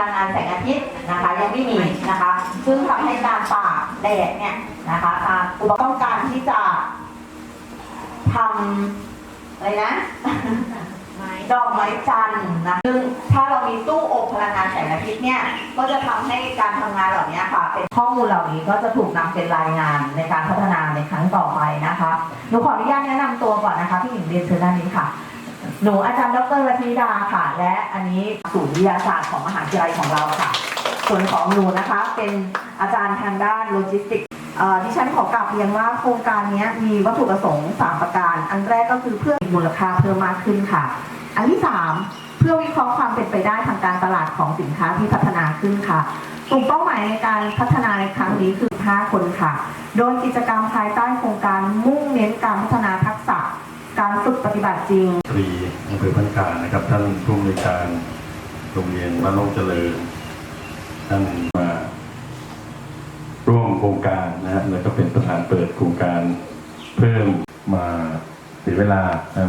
ลังงานแสงอาทิตย์นะคะ ยังไม่มีนะคะ ซึ่งทำให้การตากแดดเนี่ยนะคะอ่าอุปกรณ์ต้องการที่จะทำอะไรนะดอกไม้จันทร์นะซึ่งถ้าเรามีตู้อบพลังงานแสงอาทิตย์เนี่ย ก็จะทำให้การทำงานเหล่านี้ค่ะ เป็นข้อมูลเหล่านี้ก็จะถูกนำเป็นรายงานในการพัฒนาในครั้งต่อไปนะคะ หนูขออนุญาตแนะนำตัวก่อนนะคะ พี่หญิงเรียนเชิญด้านนี้ค่ะ หนูอาจารย์ดรรัตนิดาค่ะ และอันนี้ศูนย์วิทยาศาสตร์ของมหาวิทยาลัยของเราค่ะ ส่วนของหนูนะคะเป็นอาจารย์ทางด้านโลจิสติกส์ดิฉันขอกลับเรียนว่าโครงการนี้มีวัตถุประสงค์ 3 ประการ อันแรกก็คือเพื่อมูลค่าเพิ่มมากขึ้นค่ะ อันที่ 3 เพื่อวิเคราะห์ความเป็นไปได้ทางการตลาดของสินค้าที่พัฒนาขึ้นค่ะกลุ่มเป้าหมายในการพัฒนาในครั้งนี้คือ 5 คนค่ะ โดยกิจกรรมภายใต้โครงการมุ่งเน้นการพัฒนาท การฝึกปฏิบัติจริงตรีอำเภอพันคานะครับ ท่านผู้อำนวยการโรงเรียนบ้านโลกเจริญท่านมาร่วมโครงการนะฮะแล้วก็เป็นประธานเปิดโครงการเพิ่มมาเสียเวลานะ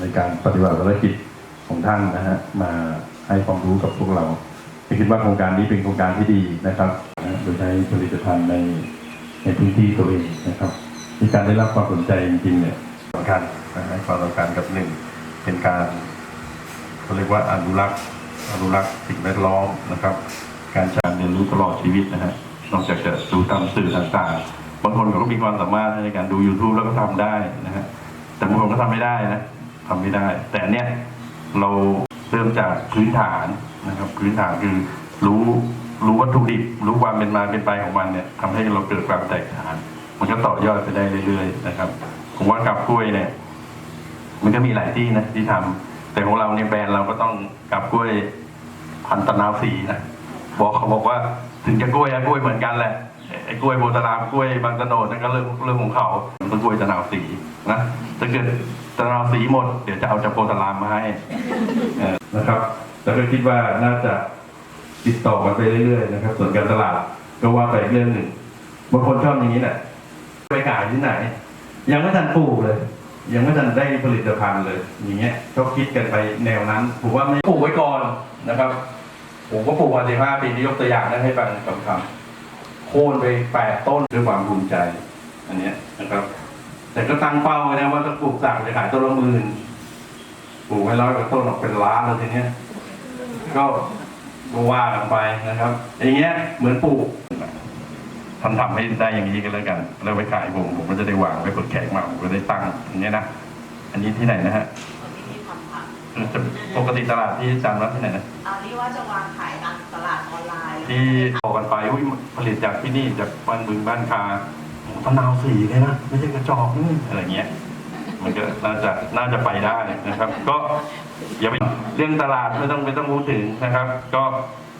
ในการปฏิบัติภารกิจของท่านนะฮะมาให้ความรู้กับพวกเราคิดว่าโครงการนี้เป็นโครงการที่ดีนะครับโดยใช้ผลิตภัณฑ์ในในพื้นที่ตัวเองนะครับ มีการได้รับความสนใจจริงๆเนี่ยสำคัญ นะให้ความสำคัญกับหนึ่งเป็นการเขาเรียกว่าอนุรักษ์อนุรักษ์สิ่งแวดล้อมนะครับ การการเรียนรู้ตลอดชีวิตนะฮะนอกจากจะดูตามสื่อต่างๆบางคนก็มีความสามารถในการดู YouTube แล้วก็ทำได้นะฮะแต่บางคนก็ทำไม่ได้นะทำไม่ได้ แต่เนี้ยเราเริ่มจากพื้นฐานนะครับ พื้นฐานคือรู้รู้วัตถุดิบ รู้ความเป็นมาเป็นไปของมันเนี่ยทำให้เราเกิดความแตกต่างมันก็ต่อยอดไปได้เรื่อยๆนะครับ ผมว่ากับกล้วยเนี่ย มันก็มีหลายที่นะที่ทำแต่ของเราเนี่ยแบรนด์เราก็ต้องกับกล้วยพันตะนาวสีนะบอกเขาบอกว่าถึงจะกล้วยอะกล้วยเหมือนกันแหละไอ้กล้วยโบตารามกล้วยบางตะโนดนั่นก็เรื่องเรื่องของเขาต้องกล้วยตะนาวสีนะถ้าเกิดตะนาวสีหมดเดี๋ยวจะเอาจากโบตารามมาให้นะครับแล้วก็คิดว่าน่าจะติดต่อกันไปเรื่อยๆนะครับ ส่วนการตลาดก็ว่าไปเรื่องหนึ่งบางคนชอบอย่างนี้แหละไปขายที่ไหน ยังไม่ทันปลูกเลย ยังไม่ทันได้ผลิตภัณฑ์เลย อย่างเงี้ยก็คิดกันไปแนวนั้นผมว่าไม่ปลูกไว้ก่อนนะครับ ผมก็ปลูกมาสิบห้าปีนี้ยกตัวอย่างได้ให้ฟังคำคำโค่นไปแปดต้นด้วยความภูมิใจ อันเนี้ยนะครับ แต่ก็ตั้งเป้าไว้นะว่าถ้าปลูกสั่งจะขายต้นละหมื่นปลูกให้ร้อยกว่าต้นออกเป็นล้านเลยทีเนี้ยก็ว่ากันไปนะครับ อย่างเงี้ยเหมือนปลูก ทำทำให้ได้อย่างนี้กันแล้วกัน แล้วไปขายผมผมก็จะได้วางไว้เปิดแขกมาผมก็ได้ตั้งอย่างเงี้ยนะอันนี้ที่ไหนนะฮะที่ทำค่ะเออจะปกติตลาดที่จำรับที่ไหนนะอันนี้ว่าจะวางขายตามตลาดออนไลน์ ที่บอกกันไปอุ้ยผลิตจากที่นี่จากบ้านบึงบ้านคาโอ้โหตะนาวสีเลยนะไม่ใช่กระจอกนี่อะไรเงี้ย มันก็น่าจะน่าจะไปได้นะครับ ก็อย่าไปเรื่องตลาดไม่ต้องไม่ต้องพูดถึงนะครับ ก็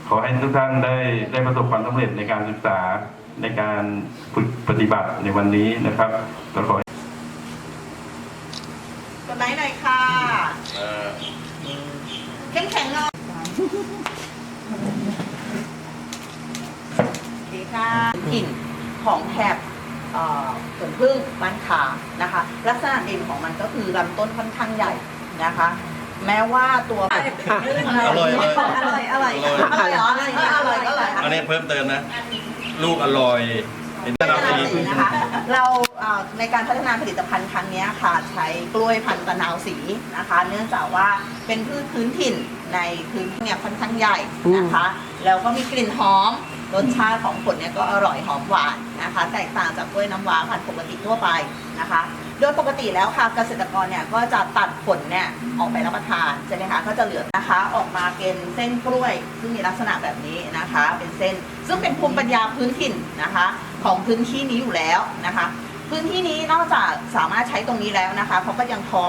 ขอให้ทุกท่านได้ได้ประสบความสำเร็จในการศึกษา ในการฝึกปฏิบัติในวันนี้นะครับก็ขอให้กดไลค์หน่อยค่ะเข้มแข็งหน่อยโอเคค่ะกลิ่นของแถบเอ่อสวนพึ่งบ้านขานะคะ ลักษณะเด่นของมันก็คือลำต้นค่อนข้างใหญ่นะคะ แม้ว่าตัวอร่อยอร่อยอร่อยอร่อยอร่อยเหรออร่อยอร่อยอร่อยอันนี้เพิ่มเติมนะ ลูกอร่อยเป็นตะนาวสีนะคะเราในการพัฒนาผลิตภัณฑ์ครั้งนี้ค่ะใช้กล้วยพันธุ์ตะนาวสีนะคะ เนื่องจากว่าเป็นพืชพื้นถิ่นในพื้นที่เนี่ยค่อนข้างใหญ่นะคะ แล้วก็มีกลิ่นหอม รสชาติของผลเนี่ยก็อร่อยหอมหวานนะคะ แตกต่างจากกล้วยน้ำว้าพันปกติทั่วไปนะคะ โดยปกติแล้วค่ะเกษตรกรเนี่ยก็จะตัดผลเนี่ยออกไปรับประทานใช่ไหมคะก็จะเหลือนะคะออกมาเป็นเส้นกล้วย ซึ่งมีลักษณะแบบนี้นะคะ เป็นเส้นซึ่งเป็นภูมิปัญญาพื้นถิ่นนะคะ ของพื้นที่นี้อยู่แล้วนะคะ พื้นที่นี้นอกจากสามารถใช้ตรงนี้แล้วนะคะเขาก็ยังทอ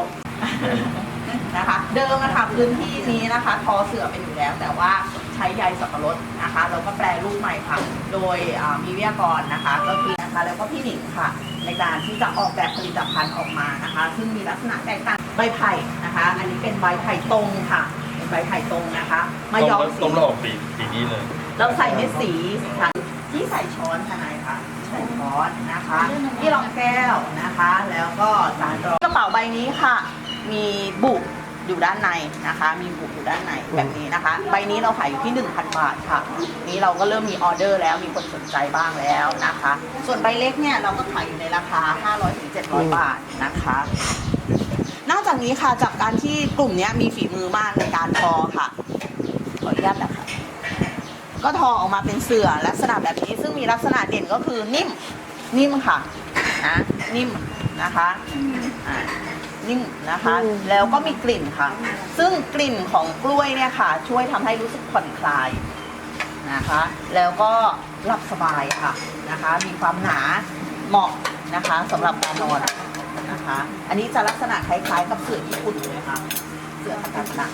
นะคะเดิมนะคะพื้นที่นี้นะคะทอเสือเป็นอยู่แล้วแต่ว่า ใช้ใยสับปะรดนะคะแล้วก็แปลรูปใหม่ค่ะ โดยอ่ามีวิทยากรนะคะ ก็คือนะคะแล้วก็พี่หนิงค่ะ ในการที่จะออกแบบผลิตภัณฑ์ออกมานะคะ ซึ่งมีลักษณะแตกต่างใบไผ่นะคะ อันนี้เป็นใบไผ่ตรงค่ะเป็นใบไผ่ตรงนะคะ มายอมสีต้มแล้วออกสีสีนี้เลย เราใส่เม็ดสีค่ะที่ใส่ช้อนค่ะนายค่ะใส่ช้อนนะคะที่รองแก้วนะคะ แล้วก็สารรองกระเป๋าใบนี้ค่ะ มีบุ อยู่ด้านในนะคะ มีบุอยู่ด้านในแบบนี้นะคะ ใบนี้เราขายอยู่ที่ 1,000 บาทค่ะ นี้เราก็เริ่มมีออเดอร์แล้วมีคนสนใจบ้างแล้วนะคะ ส่วนใบเล็กเนี่ยเราก็ขายอยู่ในราคา 500-700 บาทนะคะ นอกจากนี้ค่ะจากการที่กลุ่มเนี้ยมีฝีมือมากในการทอค่ะขออนุญาตนะคะก็ทอออกมาเป็นเสื่อลักษณะแบบนี้ซึ่งมีลักษณะเด่นก็คือนิ่มนิ่มค่ะนะนิ่มนะคะอ่า นิ่มนะคะแล้วก็มีกลิ่นค่ะ ซึ่งกลิ่นของกล้วยเนี่ยค่ะ ช่วยทำให้รู้สึกผ่อนคลายนะคะ แล้วก็หลับสบายค่ะนะคะ มีความหนาเหมาะนะคะสำหรับการนอนนะคะ อันนี้จะลักษณะคล้ายๆกับเสื่อญี่ปุ่นเลยค่ะ เสื่อคัตตะหนัก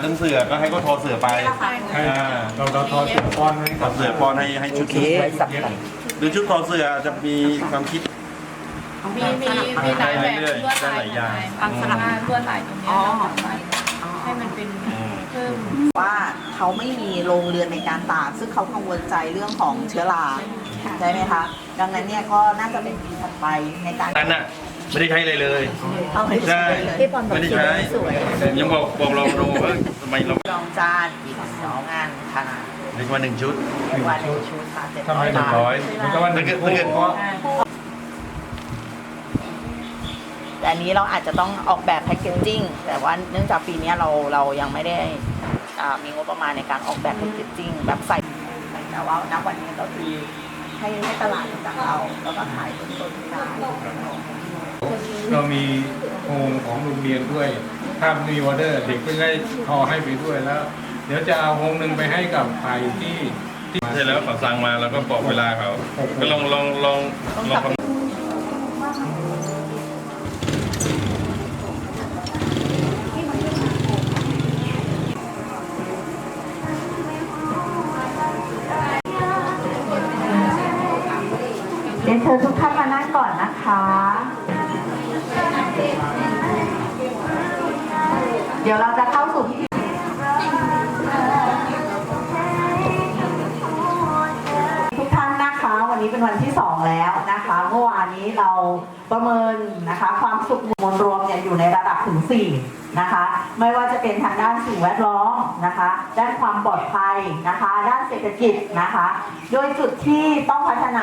เรื่องเสือก็ให้ก็ทอเสือไปให้เราเราทอเสือป้อนให้ทอเสือปอนให้ให้ชุดชุดหรือชุดทอเสือจะมีความคิดมีมีมีหลายแบบเรื่อยๆลวดได้ลาหลายยอย่างบางสลับลวดลายตรงเนี้ยเราทำไว้ให้มันเป็นเพิ่มว่าเขาไม่มีโรงเรือนในการตากซึ่งเขากังวลใจเรื่องของเชื้อราใช่ไหมคะ ดังนั้นเนี่ยก็น่าจะเป็นปีถัดไปในการนั้นน่ะ ไม่ได้ใช้อะไรเลย เอาไปใช่เลยไม่ได้ใช้ผมยังบอกบอกเราดูว่าทำไมเรารองจานอีกสองงานค่ะเรียกว่าหนึ่งชุดวันหนึ่งชุดค่ะเจ็ดทำไมร้อยหนึ่บางทร้อยมันก็ว่าหนึ่งคู่เพราะแต่อันนี้เราอาจจะต้องออกแบบแพคเกจจิ้งแต่ว่าเนื่องจากปีนี้เราเรายังไม่ได้อ่ามีงบประมาณในการออกแบบแพคเกจจิ้งแบบใส่แต่ว่าณวันนี้ก็คือให้ให้ตลาดรู้จักเราแล้วก็ขายต้นต้นๆได้ เรามีโฮมของโรงเรียนด้วย ถ้ามีออเดอร์เด็กก็ได้ทอให้ไปด้วยแล้ว เดี๋ยวจะเอาโฮมหนึ่งไปให้กับใครที่ที่ใช่แล้วเขาสั่งมาแล้วก็บอกเวลาเขาก็ลองลองลองลองเรียนเชิญทุกท่านมานั่งก่อนนะคะ เดี๋ยวเราจะเข้าสู่พิธีทุกท่านนะคะ วันนี้เป็นวันที่สองแล้วนะคะ เมื่อวานนี้เราประเมินนะคะ ความสุขมวลรวมเนี่ยอยู่ในระดับถึง 4 นะคะ ไม่ว่าจะเป็นทางด้านสิ่งแวดล้อมนะคะ ด้านความปลอดภัยนะคะ ด้านเศรษฐกิจนะคะ โดยจุดที่ต้องพัฒนา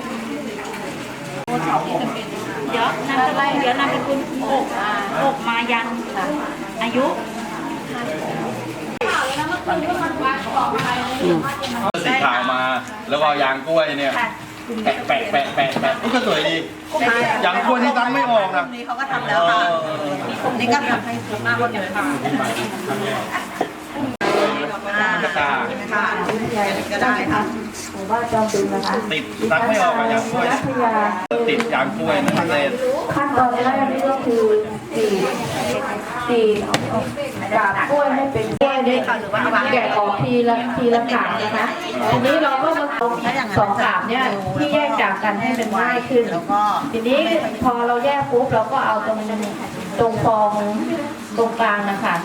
ดี๋ยวนามสกุลเดี๋ยวนามสกุลอกอกมายันค่ะอายุสีขาวมา แล้วก็เอายางกล้วยเนี่ย แปะแปะแปะแปะแปะก็สวยดียางกล้วยนี่ตั้งไม่ออกนะนี้เขาก็ทำแล้วค่ะกลุ่มนี้ก็ทำให้มากกว่าเดิมค่ะ กระตาค่ะก็ได้ค่ะติดตั้งไม่ออกอะยางกล้วยติดยางกล้วยนั่นเลยขั้นตอนแรกนี่ก็คือตีตีกาบกล้วยให้เป็นกล้วยด้วยแกะออกทีละทีละกาบนะคะทีนี้เราก็มาเอาสองกาบเนี่ยที่แยกจากกันให้มันง่ายขึ้น แล้วก็ ทีนี้พอเราแยกปุ๊บเราก็เอาตรงตรงฟองตรงกลางนะคะ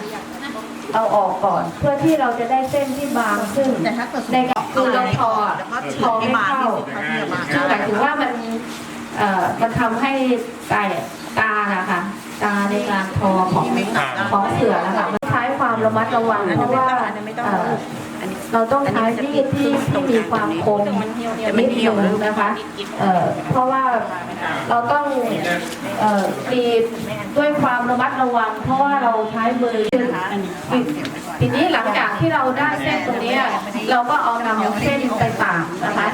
เอาออกก่อน เพื่อที่เราจะได้เส้นที่บางขึ้นแต่ถ้าเกิดในการคือเราทอแล้วก็ทฉีอดไม่ให้มาเข้าที่สุดเท่าที่จะมาคือหมายถึงว่ามันเอ่อมันทำให้ไก่ตานะคะ ตาในการทอของของเสือนะคะมันใช้ความระมัดระวังเพราะว่า เอ่อเราต้องใช้มีดที่ที่มีความคมนิดนึงนะคะเอ่อเพราะว่าเราต้องเอ่อกรีดด้วยความระมัดระวัง เพราะว่าเราใช้มือทีนี้หลังจากที่เราได้เส้นตรงเนี้ยเราก็เอานำเส้นไปตากนะคะ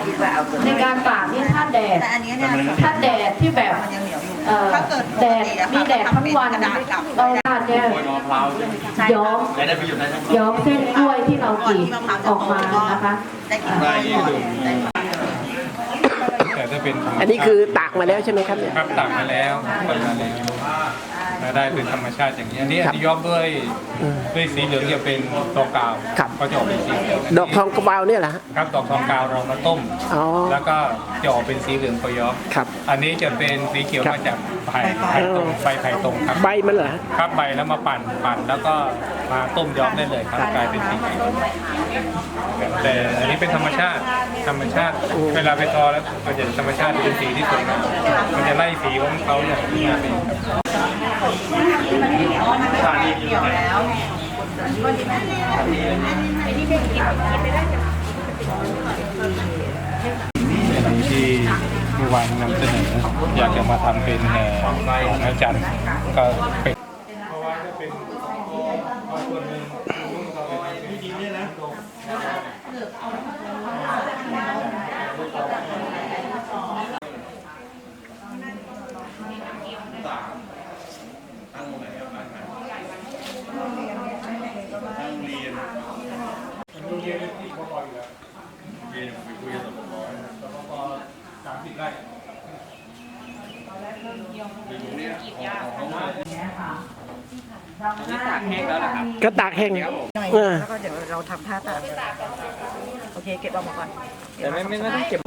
ในการตากนี่ถ้าแดดแต่อันนี้เนี่ยถ้าแดดที่แบบมันยังเหนียวอยู่เอ่อถ้าเกิดปแดกดติอะมีค่ะแดดทั้งวันกระดาษกลับเราราดเนี่ยกล้วยมะพร้าวใช่ไหมย้อมจะได้ไปอยู่ในนั้นย้อมเส้นกล้วยที่เรากรีดออกมานะคะ ได้กินกล้วยหอมได้ แต่ถ้าเป็นธรรมชาติอันนี้คือตากมาแล้วใช่ไหมครับเนี่ย ครับตักมาแล้วตักมาแล้ว แล้วได้เป็นธรรมชาติอย่างนี้อันนี้อันนี้ย้อมด้วยด้วยสีเหลืองจะเป็นดอกกาวครับ ก็จะออกเป็นสีเหลืองดอกทองกระเบาเนี่ยเหรอฮะครับดอกทองกาวเรามาต้ม อ๋อ แล้วก็จะออกเป็นสีเหลืองพอย้อมครับ อันนี้จะเป็นสีเขียวครับ มาจากไผ่ไผ่ตรงใบไผ่ตรงครับใบมันเหรอฮะครับใบแล้วมาปั่นปั่นแล้วก็มาต้มย้อมได้เลยครับกลายเป็นสีเขียวแต่อันนี้เป็นธรรมชาติธรรมชาติ เวลาไปทอแล้วมันจะธรรมชาติเป็นสีที่สวยงามมันจะไล่สีของเขาอย่างนี้เองครับ อันนี้ที่เมื่อวานนำเสนออยากจะมาทำเป็นเอ่ของอาจารย์ก็เป็นต่าง เพราะว่าจะเป็นส่วนหนึ่งที่ดินเนี่ยนะสามสิบไร่ก็ตากแห้งเออแล้วก็เดี๋ยวเราทำท่าตามโอเคเก็บออกมาก่อนแต่ไม่ไม่ไม่ต้องเก็บ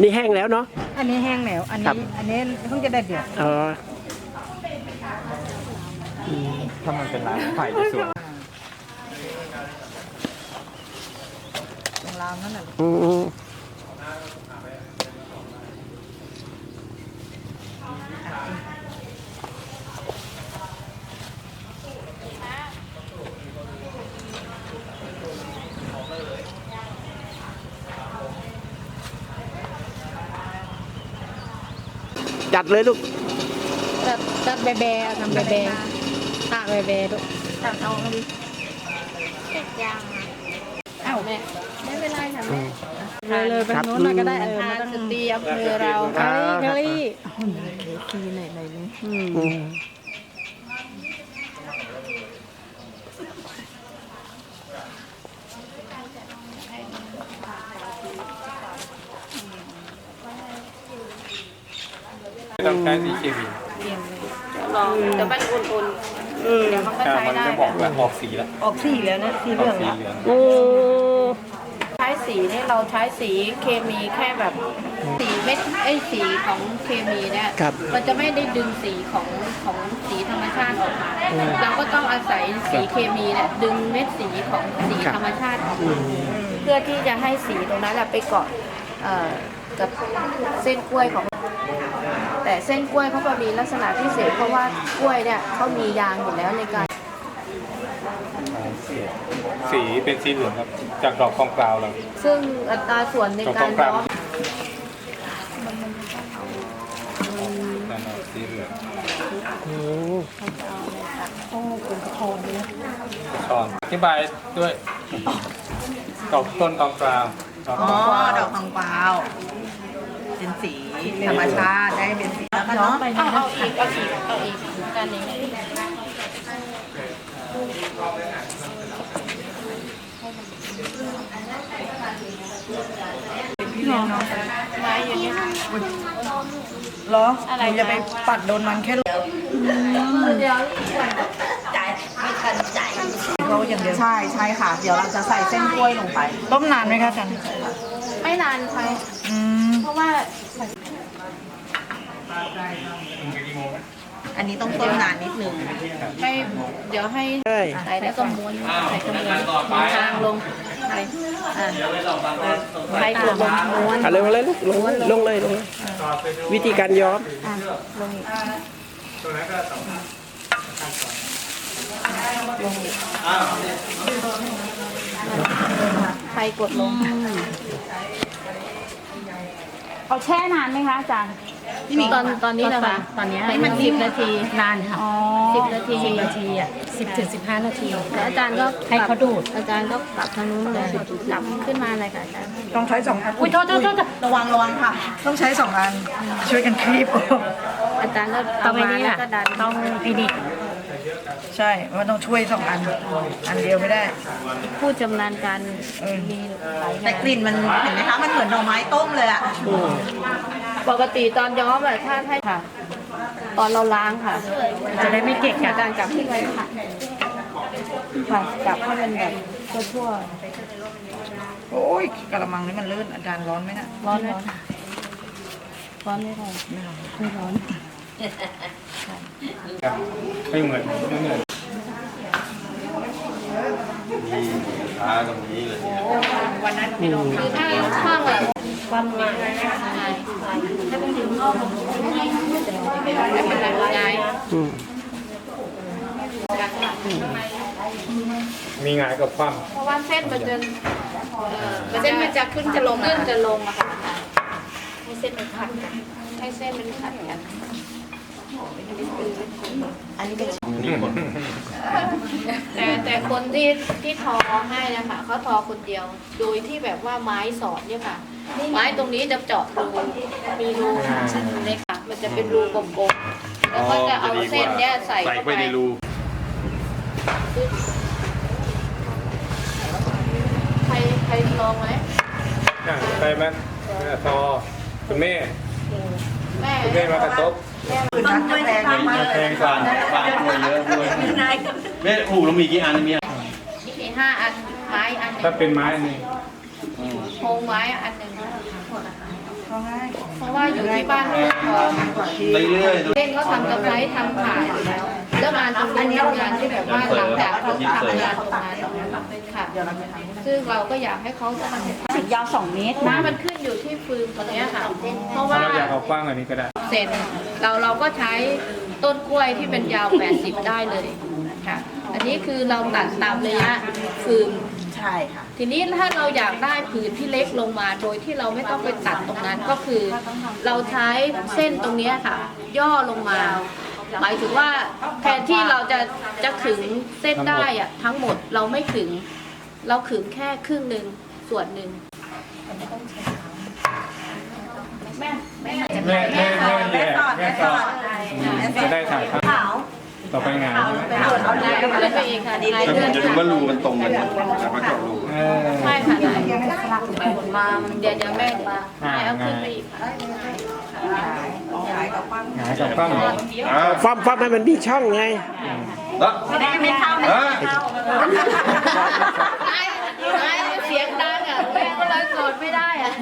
นี่แห้งแล้วเนาะ อันนี้แห้งแล้ว อันครันี้บอันนี้เพิ่งจะได้เดือดอ๋อถ้ามันเป็นร้านไผ่จะสวยตรงราวนั่นแหละอืม เลยลูก ตัดตัดแบแบทำแบแบตากแบแบลูกตัดเอาดิเก็บยางอ้าวแม่ไม่เป็นไรค่ะแม่เลยเลยไปโน้นหน่อยก็ได้เอออาไม่ต้องสตรีอำเภอเราแคลรี่แคลรี่ อืมไม่ ต้องใช้สีเคมีลองเดี๋ยวมันอุ่นๆเดี๋ยวมันก็แต่ใช้มันได้จะบอกว่าออกสีแล้วออกสีแล้วนะสีอเหลืออกงสีแล้วเหลืองอืมใช้สีนี่เราใช้สีเคมีแค่แบบสีเม็ดไอ้ยสีของเคมีเนี่ยครับ มันจะไม่ได้ดึงสีของของสีธรรมชาติออกมาเราก็ต้องอาศัยสีเคมีเนี่ยดึงเม็ดสีของสีธรรมชาติออกมา เพื่อที่จะให้สีตรงนั้นแหละไปเกาะเอ่อกับเส้นกล้วยของ แต่เส้นกล้วยเขาก็มีลักษณะพิเศษเพราะว่ากล้วยเนี่ยเขามียางอยู่แล้วในการสีเป็นสีเหลืองครับ จากดอกทองกราวเราซึ่งอัตราส่วนในการย้อมนั่นเอาสีเหลืองอืมช้อนอธิบายด้วยดอกต้นทองกราวดอกอ๋ทอองกราวดอกทองกวาว เป็นสีธรรมชาติได้เป็นสีแล้วกันเอาเนาะเอาอีกเอาอีกเอาอีกกันนี้ไม้อย่างนี้เหรออะไรหนูจะไปปัดโดนมันแค่เดี๋ยวจ่ายไม่ทันจ่ายเราอย่างเดียวใช่ใช่ค่ะ เดี๋ยวเราจะใส่เส้นกล้วยลงไป ต้มนานไหมคะกันไม่นานไปอืมเพราะ ว่าอันนี้ต้องต้มนานนิดนึงให้เดี๋ยวให้ใช่ใส่แล้วก็ม้วนใส่กระมวนทางลงใครกดลงม้วนเอาลงเลยลูกลงลงเลยลงเลยวิธีการย้อมตรงนั้นก็สองใครกดลง เอาแช่นานไหมคะอาจารย์ ตอนตอนนี้นะคะ ตอนนี้ให้มันสิบนาทีนานค่ะอ๋อ สิบนาทีสิบนาทีอะสิบถึงสิบห้านาที แล้วอาจารย์ก็ให้เขาดูด อาจารย์ก็ปรับทางนู้นเลยปรับขึ้นมาเลยค่ะอาจารย์ ต้องใช้สองอันอุ้ยโทษโทษโทษระวังระวังค่ะ ต้องใช้สองอัน ช่วยกันคลีบ อาจารย์ก็ต้เอาองไอ้มานี่แล้วอะก็ดัน ต้องไอ้นี่ ใช่ มันต้องช่วยสองอัน อันเดียวไม่ได้ ผู้จำนาญการมีหลายแต่งานกลิ่นมันเห็นไหมคะ มันเหมือนหน่อไม้ต้มเลยอะปกติตอนย้อมอะถ้าให้ค่ะ ตอนเราล้างค่ะ จะได้ไม่เกะกะอาจารย์จับที่ไว้ค่ะค่ะจับให้มันแบบทั่วโอ้ยกระมังนี้มันลื่นอาจารย์ร้อนไหมน่ะๆร้อนร้อนร้อนไม่ร้อนไม่ร้อน ไม่เหมือนไม่เหมือนทาตรงนี้เลยเนี่ยคือถ้าช่างอะความง่ายง่ายถ้าเป็นถึงนอกมันไม่เป็นไรง่ายอืมมีงายกับคว่เพราะว่าเส้นมันจะเอ่อเส้นมันจะขึ้นจะลงขึ้นจะลงอะค่ะ ให้เส้นมันขัดกันให้เส้นมันขัดกันอันนี้เป็นนี่แต่แต่คนที่ที่ทอให้นะคะเขาทอคนเดียว โดยที่แบบว่าไม้สอดเนี่ยค่ะ ไม้ตรงนี้จะเจาะรูมีรูเล็กค่ะ มันจะเป็นรูกลมๆแล้วก็จะเอาเส้นเนี้ยใส่เข้าไปในรูใครใครลองไหมำอะไหมเนี่ยทอ คุณแม่แม่ คุณแม่มากระทบคือนักจะแพงมากแพงกว่าบ้านกล้วยเยอะด้วยแม่ปลูกแล้วมีกี่อันเนี่ยมีห้าอันไม้อันหนึ่ถ้างเป็นไม้อันนี้โครงไม้อันหนึ่งเขาง่ายเพราะว่าอยู่ที่บ้านเรื่องทองเรื่อยๆดูเล่นเขาทำกำไรทำขายอยู่แล้ว แล้วงานตรงนี้เป็นงานที่แบบว่าหลังจากเขาทำงานตรงนั้นค่ะซึ่งเราก็อยากให้เขาทำถึงยาวสองเมตรนะ มันขึ้นอยู่ที่ฟืนตรงเนี้ยค่ะ เพราะถ้าว่า เราอยากเอากว้างกว่านี้ก็ได้ เซนเราเราก็ใช้ต้นกล้วยที่เป็นยาว 80 ได้เลยค่ะอันนี้คือเราตัดตามระยะฟืนใช่ค่ะ ทีนี้ถ้าเราอยากได้ผืนที่เล็กลงมาโดยที่เราไม่ต้องไปตัดตรงนั้นก็คือ เราใช้เส้นตรงเนี้ยค่ะ ย่อลงมา หมายถึงว่าแทนที่เราจะจะขึงเส้นได้อะทั้งหมดเราไม่ขึง เราขึงแค่ครึ่งหนึ่งส่วนหนึ่งแม่แม่แม่แย่แม่สอดจะได้ถ่ายภาพขาวต่อไปงานเอาเอาดีกันมาเลื่เลอยนไปเองค่ะแล้วผมจะดูว่ารูมันตรงกันไหมแล้วก็เจาะรูเออใช่ค่ะได้มาเดี๋ยวเดี๋ยวแม่ให้เอาขึ้นไปอีกค่ะ หงายกับคว่ำอ่าฟัมฟัมให้มันมีช่องไงแล้วไม่ได้ไม่เข้าไม่อ่าเข้าไอ้ไอ้เสียงดังอะแม่ก็เลยกดไม่ได้อะ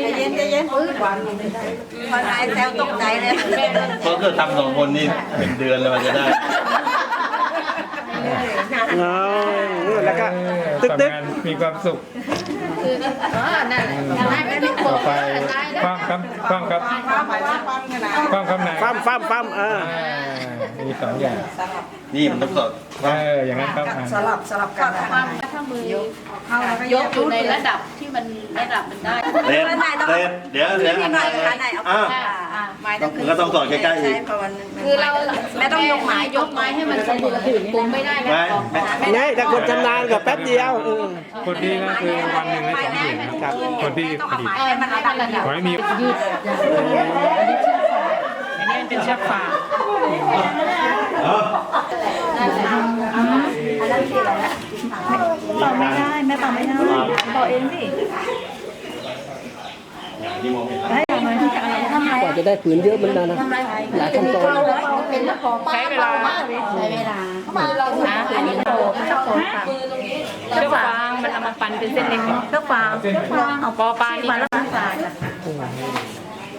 ใจเย็นใจเย็นวันพอนายแซวตกใจเลยเพราะเกิดทำสองคนนี่เป็นเดือนเลยมันจะได้อ๋อแล้วก็ตึ๊กตึ๊กทำงานมีความสุขคื ออ๋อนั่นแหละได้ไม่ต้องบต่ออกไปได้คว่ำครับคว่ำครับคว่ำคำไหนฟัมฟัมฟัมเออ อ่ามีสองอย่าง นี่มันต้องสด เอออย่างนั้นครับอ่าสลับสลับกันนะความถ้ามือยกอยู่ในระดับที่มันระดับมันได้ เด็ดเด็ดเดี๋ยวเดี๋ยวหน่อยขาไหนเอาอ่าอะก็ต้องสอดใกล้ๆอีกคือเราแม่ต้องยกไม้ยกไม้ให้มันเสมอปุมไม่ได้นะไม่ ไงแต่คนชำนาญก็แป๊บเดียวอืม คนที่นั่นคือวันหนึ่งได้สองผืนนะครับคนที่ผลิตเออมันให้มันระดับ ขอให้มี ยืดอันนี้เนี่ยเป็นเชือกฟางต่อไม่ได้แม่ต่อไม่ได้ต่อเองสิที่มองเห็นกว่าจะได้ผืนเยอะมันนานนะหลายขั้นตอนใช้เวลาใช้เวลาเราหาอันนี้โตมันจะโตเชือกฟางมันเอามาปั่นเป็นเส้นเล็กเชือกฟางเอาปอปลานี่มัน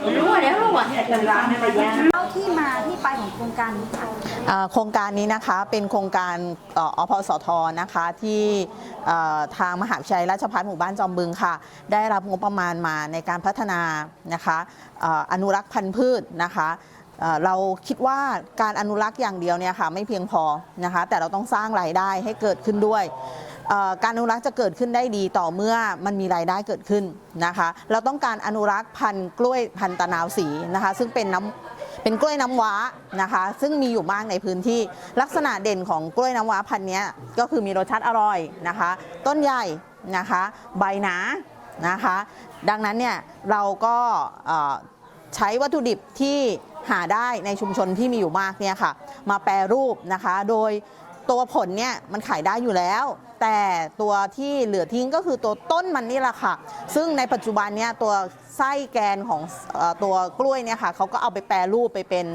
รู้แล้วรู้อะเล่าที่มาที่ไปของโครงการนี้ค่ะอ่าโครงการนี้นะคะเป็นโครงการเอ่ออพสทนะคะที่เอ่อทางมหาวิทยาลัยราชภัฏหมู่บ้านจอมบึงค่ะ ได้รับงบประมาณมาในการพัฒนานะคะเอ่ออนุรักษ์พันธุ์พืชนะคะเอ่อเราคิดว่าการอนุรักษ์อย่างเดียวเนี่ยค่ะไม่เพียงพอนะคะแต่เราต้องสร้างรายได้ให้เกิดขึ้นด้วยเอ่อ การอนุรักษ์จะเกิดขึ้นได้ดีต่อเมื่อมันมีรายได้เกิดขึ้นนะคะ เราต้องการอนุรักษ์พันธุ์กล้วยพันธุ์ตะนาวสีนะคะ ซึ่งเป็นน้ำเป็นกล้วยน้ำว้านะคะ ซึ่งมีอยู่มากในพื้นที่ลักษณะเด่นของกล้วยน้ำว้าพันธุ์นี้ก็คือมีรสชาติอร่อยนะคะ ต้นใหญ่นะคะ ใบหนานะคะ ดังนั้นเนี่ยเราก็ใช้วัตถุดิบที่หาได้ในชุมชนที่มีอยู่มากเนี่ยค่ะ มาแปรรูปนะคะ โดยตัวผลเนี่ยมันขายได้อยู่แล้ว แต่ตัวที่เหลือทิ้งก็คือตัวต้นมันนี่แหละค่ะ ซึ่งในปัจจุบันเนี่ยตัวไส้แกนของเอ่อตัวกล้วยเนี่ยค่ะเขาก็เอาไปแปรรูปไปเป็น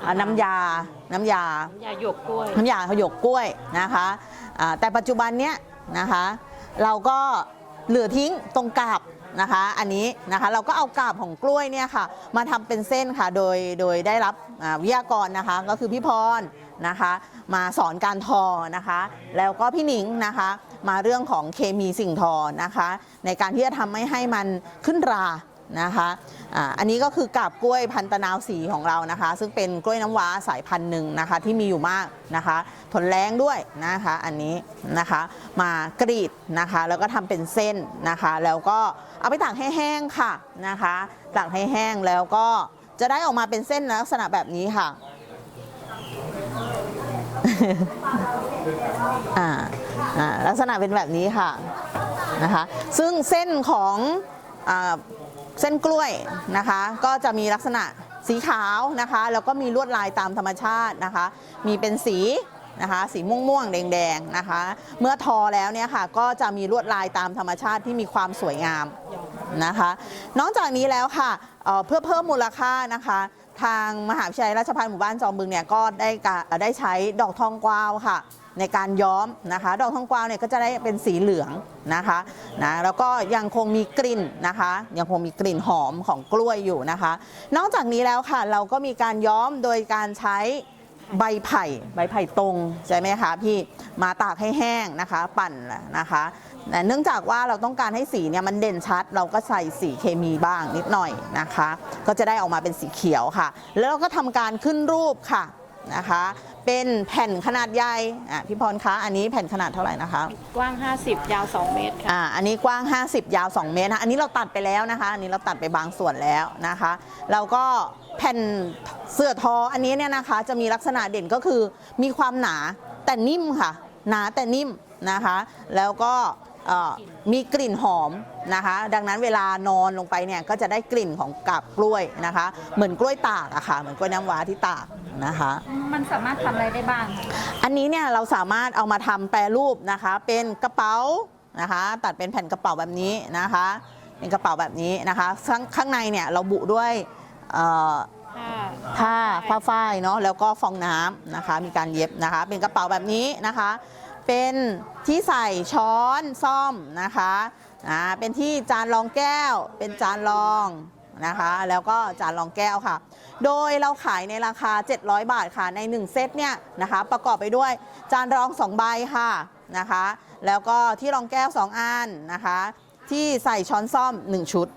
เอ่อน้ำยา น้ำยายาหยกกล้วย น้ำยาขยกกล้วยนะคะอ่าแต่ปัจจุบันเนี้ยนะคะ เราก็เหลือทิ้งตรงกาบ นะคะ อันนี้นะคะเราก็เอากาบของกล้วยเนี่ยค่ะ มาทำเป็นเส้นค่ะ โดยโดยได้รับวิทยากรนะคะ ก็คือพี่พรนะคะ มาสอนการทอนะคะ แล้วก็พี่หนิงนะคะ มาเรื่องของเคมีสิ่งทอนะคะ ในการที่จะทำให้ให้มันขึ้นรานะคะอันนี้ก็คือกาบกล้วยพันตะนาวสีของเรานะคะ ซึ่งเป็นกล้วยน้ำว้าสายพันธุ์หนึ่งนะคะที่มีอยู่มากนะคะทนแรงด้วยนะคะอันนี้นะคะมากรีดนะคะแล้วก็ทำเป็นเส้นนะคะแล้วก็ เอาไปตากให้แห้งค่ะนะคะตากให้แห้งแล้วก็จะได้ออกมาเป็นเส้นลักษณะแบบนี้ค่ะอ่าลักษณะเป็นแบบนี้ค่ะนะคะซึ่งเส้นของอเส้นกล้วยนะคะ ก็จะมีลักษณะสีขาวนะคะ แล้วก็มีลวดลายตามธรรมชาตินะคะ มีเป็นสี นะคะ สีม่วงม่วงๆแดงๆนะคะ เมื่อทอแล้วเนี่ยค่ะก็จะมีลวดลายตามธรรมชาติที่มีความสวยงามนะคะ นอกจากนี้แล้วค่ะเเพื่อเพิ่มมูลค่านะคะทางมหาวิทยาลัยราชภัฏหมู่บ้านจอมบึงเนี่ยก็ได้ได้ใช้ดอกทองกวาวค่ะ ในการย้อมนะคะ ดอกทองกวาวเนี่ยก็จะได้เป็นสีเหลืองนะคะนะแล้วก็ยังคงมีกลิ่นนะคะ ยังคงมีกลิ่นหอมของกล้วยอยู่นะคะ นอกจากนี้แล้วค่ะเราก็มีการย้อมโดยการใช้ ใบไผ่ใบไผ่ตรงใช่ไหมคะพี่มาตากให้แห้งนะคะ ปั่นนะคะแต่เนื่องจากว่าเราต้องการให้สีเนี่ยมันเด่นชัด เราก็ใส่สีเคมีบ้างนิดหน่อยนะคะ ก็จะได้ออกมาเป็นสีเขียวค่ะ แล้วก็ทำการขึ้นรูปค่ะ นะคะ เป็นแผ่นขนาดใหญ่อะพี่พรคะอันนี้แผ่นขนาดเท่าไหร่นะคะ กว้าง 50 ยาว 2 เมตรค่ะ อ่า อันนี้กว้าง 50 ยาว 2 เมตรนะอันนี้เราตัดไปแล้วนะคะ อันนี้เราตัดไปบางส่วนแล้วนะคะเราก็แผ่นเสื้อทออันนี้เนี่ยนะคะ จะมีลักษณะเด่นก็คือมีความหนาแต่นิ่มค่ะ หนาแต่นิ่มนะคะ แล้วก็เอ่อ มีกลิ่นหอมนะคะ ดังนั้นเวลานอนลงไปเนี่ยก็จะได้กลิ่นของกาบกล้วยนะคะ เหมือนกล้วยตากอะค่ะ เหมือนกล้วยน้ำว้าที่ตากนะคะ มันสามารถทำอะไรได้บ้าง อันนี้เนี่ยเราสามารถเอามาทำแปรรูปนะคะ เป็นกระเป๋านะคะ ตัดเป็นแผ่นกระเป๋าแบบนี้นะคะ เป็นกระเป๋าแบบนี้นะคะ ข้างข้างในเนี่ยเราบุด้วยเอ่อผ้าผ้าฝ้ายเนาะแล้วก็ฟองน้ำนะคะ มีการเย็บนะคะ เป็นกระเป๋าแบบนี้นะคะ เป็นที่ใส่ช้อนซ่อมนะคะอ่าเป็นที่จานรองแก้ว เป็นจานรองนะคะแล้วก็จานรองแก้วค่ะ โดยเราขายในราคา 700 บาทค่ะใน 1 เซตเนี่ยนะคะประกอบไปด้วยจานรอง 2 ใบค่ะนะคะแล้วก็ที่รองแก้ว 2 อันนะคะที่ใส่ช้อนซ่อม 1 ชุด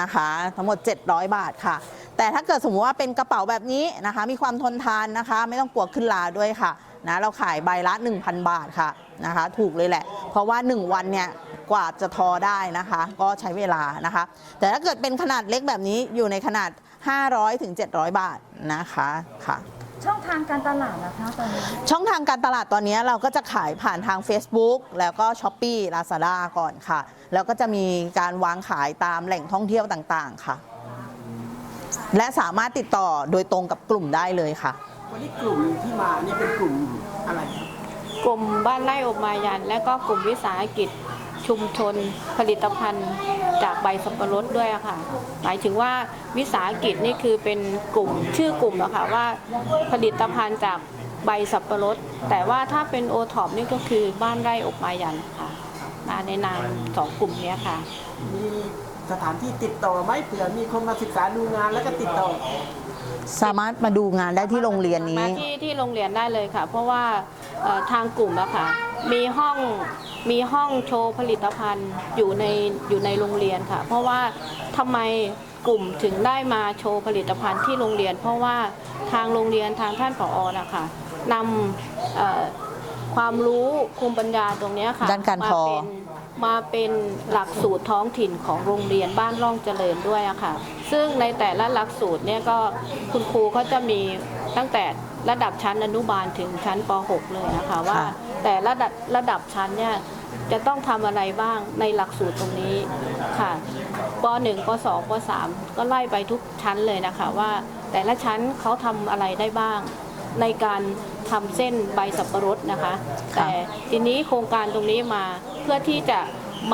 นะคะทั้งหมด 700 บาทค่ะ แต่ถ้าเกิดสมมติว่าเป็นกระเป๋าแบบนี้นะคะมีความทนทานนะคะ ไม่ต้องกลัวขึ้นลาด้วยค่ะ นะเราขายใบละ 1,000 บาทค่ะนะคะถูกเลยแหละ เพราะว่า 1 วันเนี่ยกว่าจะทอได้นะคะ ก็ใช้เวลานะคะ แต่ถ้าเกิดเป็นขนาดเล็กแบบนี้อยู่ในขนาด 500ถึง700 บาทนะคะค่ะช่องทางการตลาดนะคะตอนนี้ ช่องทางการตลาดตอนนี้เราก็จะขายผ่านทาง Facebook แล้วก็ s h อ p e e Lazada ก่อนค่ะ แล้วก็จะมีการวางขายตามแหล่งท่องเที่ยวต่างๆค่ะ และสามารถติดต่อโดยตรงกับกลุ่มได้เลยค่ะ วันนี้กลุ่มที่มานี่เป็นกลุ่มอะไรครับกลุ่มบ้านไร่อบมายัน และก็กลุ่มวิสาหกิจชุมชนผลิตภัณฑ์ จากใบสับปะรดด้วยอะค่ะ หมายถึงว่าวิสาหกิจนี่คือเป็นกลุ่มชื่อกลุ่มอะค่ะว่าผลิตภัณฑ์จากใบสับปะรด แต่ว่าถ้าเป็นโอท็อปนี่ก็คือบ้านไร่อบมายันค่ะ มาในนามสองกลุ่มเนี้ยค่ะ มีสถานที่ติดต่อไหมเผื่อมีคนมาศึกษาดูงานแล้วก็ติดต่อ สามารถมาดูงานได้ที่โรงเรียนนี้ มาที่ที่โรงเรียนได้เลยค่ะ เพราะว่าเอ่อทางกลุ่มอะค่ะ มีห้องมีห้องโชว์ผลิตภัณฑ์อยู่ในอยู่ในโรงเรียนค่ะ เพราะว่าทำไมกลุ่มถึงได้มาโชว์ผลิตภัณฑ์ที่โรงเรียน เพราะว่าทางโรงเรียนทางท่านผอนะคะนำเอ่อความรู้ภูมิปัญญาตรงเนี้ยค่ะด้านการทอมาเป็น มาเป็นหลักสูตรท้องถิ่นของโรงเรียนบ้านร่องเจริญด้วยอะค่ะ ซึ่งในแต่ละหลักสูตรเนี่ยก็คุณครูเขาจะมีตั้งแต่ระดับชั้นอนุบาลถึงชั้นป .6 เลยนะคะว่าค่ะแต่ระดับระดับชั้นเนี่ยจะต้องทำอะไรบ้างในหลักสูตรตรงนี้ค่ะป .1 ป .2 ป .3 ก็ไล่ไปทุกชั้นเลยนะคะว่าแต่ละชั้นเขาทำอะไรได้บ้าง ในการทำเส้นใบสับปะรดนะคะ แต่ทีนี้โครงการตรงนี้มา เพื่อที่จะ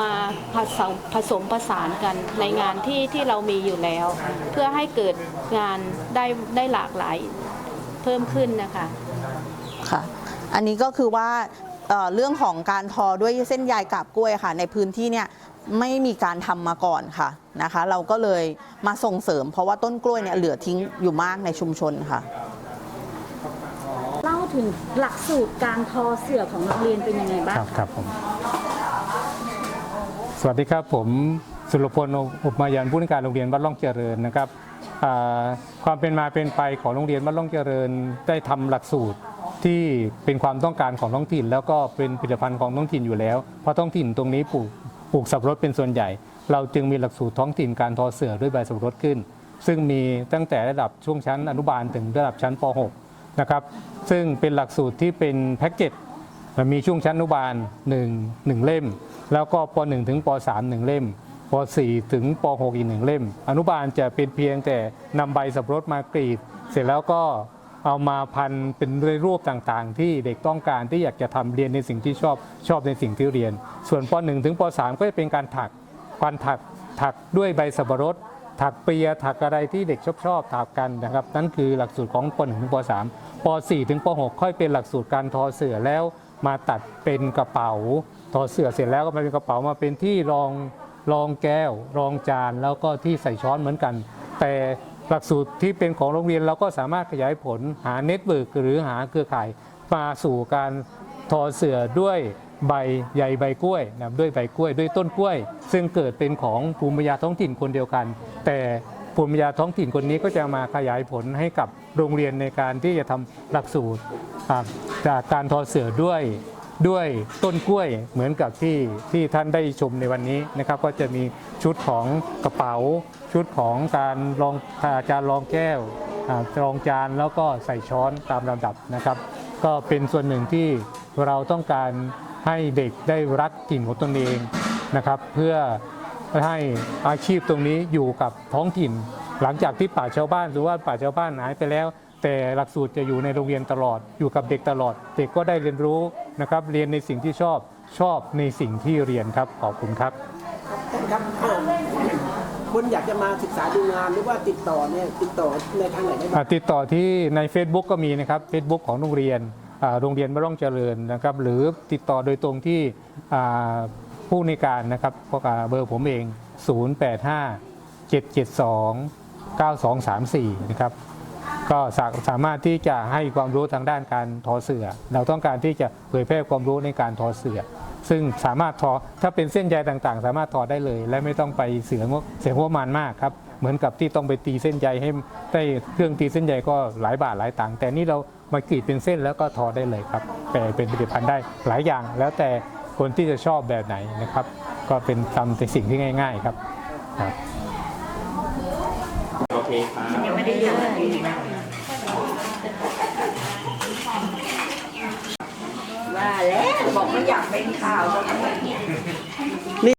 มาผสมผสมผสานกันในงานที่ที่เรามีอยู่แล้ว เพื่อให้เกิดงานได้ได้หลากหลายเพิ่มขึ้นนะคะค่ะ อันนี้ก็คือว่าเอ่อเรื่องของการทอด้วยเส้นใยกาบกล้วยค่ะ ในพื้นที่เนี่ยไม่มีการทำมาก่อนค่ะนะคะ เราก็เลยมาส่งเสริม เพราะว่าต้นกล้วยเนี่ยเหลือทิ้งอยู่มากในชุมชนค่ะ เล่าถึงหลักสูตรการทอเสื่อของโรงเรียนเป็นยังไงบ้างครับคะครับผม สวัสดีครับผมสุรพลอุปมายันผู้ในการโรงเรียนบ้านล่องเจริญนะครับความเป็นมาเป็นไปของโรงเรียนบ้านล่องเจริญได้ทำหลักสูตรที่เป็นความต้องการของท้องถิ่น แล้วก็เป็นผลิตภัณฑ์ของท้องถิ่นอยู่แล้วเพราะท้องถิ่นตรงนี้ปลูกปลูกสับปะรดเป็นส่วนใหญ่ เราจึงมีหลักสูตรท้องถิ่นการทอเสื่อด้วยใบสับปะรดขึ้น ซึ่งมีตั้งแต่ระดับช่วงชั้นอนุบาลถึงระดับชั้นป .6 นะครับซึ่งเป็นหลักสูตรที่เป็นแพ็กเกจมีช่วงชั้นอนุบาล1 1เล่ม แล้วก็ป .1 ถึงป .3 1เล่มป .4 ถึงป .6 อีกหนึ่งเล่ม อนุบาลจะเป็นเพียงแต่นำใบสับปะรดมากรีด เสร็จแล้วก็เอามาพันเป็นรูปต่างๆ ที่เด็กต้องการที่อยากจะทำเรียนในสิ่งที่ชอบชอบในสิ่งที่เรียน ส่วนป .1 ถึงป .3 ก็จะเป็นการถักการถักถักด้วยใบสับปะรด ถักเปียถักอะไรที่เด็กชอบชอบถักกันนะครับ นั่นคือหลักสูตรของป .1 ถึงป .3 ป .4 ถึงป .6 ค่อยเป็นหลักสูตรการทอเสื่อแล้วมาตัดเป็นกระเป๋า ทอเสื่อเสร็จแล้วก็มาเป็นกระเป๋ามาเป็นที่รองรองแก้ว รองจานแล้วก็ที่ใส่ช้อนเหมือนกัน แต่หลักสูตรที่เป็นของโรงเรียนเราก็สามารถขยายผลหาเน็ตเวิร์กหรือหาเครือข่ายมาสู่การทอเสือด้วยใบใยใบกล้วยนะครับด้วยใบกล้วยด้วยต้นกล้วย ซึ่งเกิดเป็นของภูมิปัญญาท้องถิ่นคนเดียวกัน แต่ภูมิปัญญาท้องถิ่นคนนี้ก็จะมาขยายผลให้กับโรงเรียนในการที่จะทำหลักสูตรจากการทอเสือด้วย ด้วยต้นกล้วยเหมือนกับที่ที่ท่านได้ชมในวันนี้นะครับ ก็จะมีชุดของกระเป๋า ชุดของการรองอาจารย์รองแก้วรองจานแล้วก็ใส่ช้อนตามลำดับนะครับ ก็เป็นส่วนหนึ่งที่เราต้องการให้เด็กได้รักถิ่นของตนเองนะครับ เพื่อให้อาชีพตรงนี้อยู่กับท้องถิ่น หลังจากที่ป่าชาวบ้านหรือว่าป่าชาวบ้านหายไปแล้ว แต่หลักสูตรจะอยู่ในโรงเรียนตลอด อยู่กับเด็กตลอด เด็กก็ได้เรียนรู้นะครับ เรียนในสิ่งที่ชอบ ชอบในสิ่งที่เรียนครับ ขอบคุณครับครับเอ่อคนอยากจะมาศึกษาดูงานหรือว่าติดต่อเนี่ยติดต่อในทางไหนได้บ้าง อ่าติดต่อที่ใน Facebook ก็มีนะครับ Facebook ของโรงเรียนอ่าโรงเรียนบ้านร่องเจริญนะครับ หรือติดต่อโดยตรงที่อ่าผู้ในวยการนะครับพวกอ่าเบอร์ผมเอง 085 772 9234 นะครับ ก็สาสามารถที่จะให้ความรู้ทางด้านการทอเสื่อ เราต้องการที่จะเผยแพร่ความรู้ในการทอเสื่อ ซึ่งสามารถทอถ้าเป็นเส้นใยต่างๆ สามารถทอได้เลย และไม่ต้องไปเสียงเสียงบประมาณมากครับ เหมือนกับที่ต้องไปตีเส้นใยให้ได้เครื่องตีเส้นใยก็หลายบาทหลายตังค์แต่นี่เรามากรีดเป็นเส้นแล้วก็ทอได้เลยครับแปลเป็นผลิตภัณฑ์ได้หลายอย่าง แล้วแต่คนที่จะชอบแบบไหนนะครับ ก็เป็นทำแต่สิ่งที่ง่าย ๆ ครับครับ ว่าแล้วบอกไม่อยากเป็นข่าวตอนนี้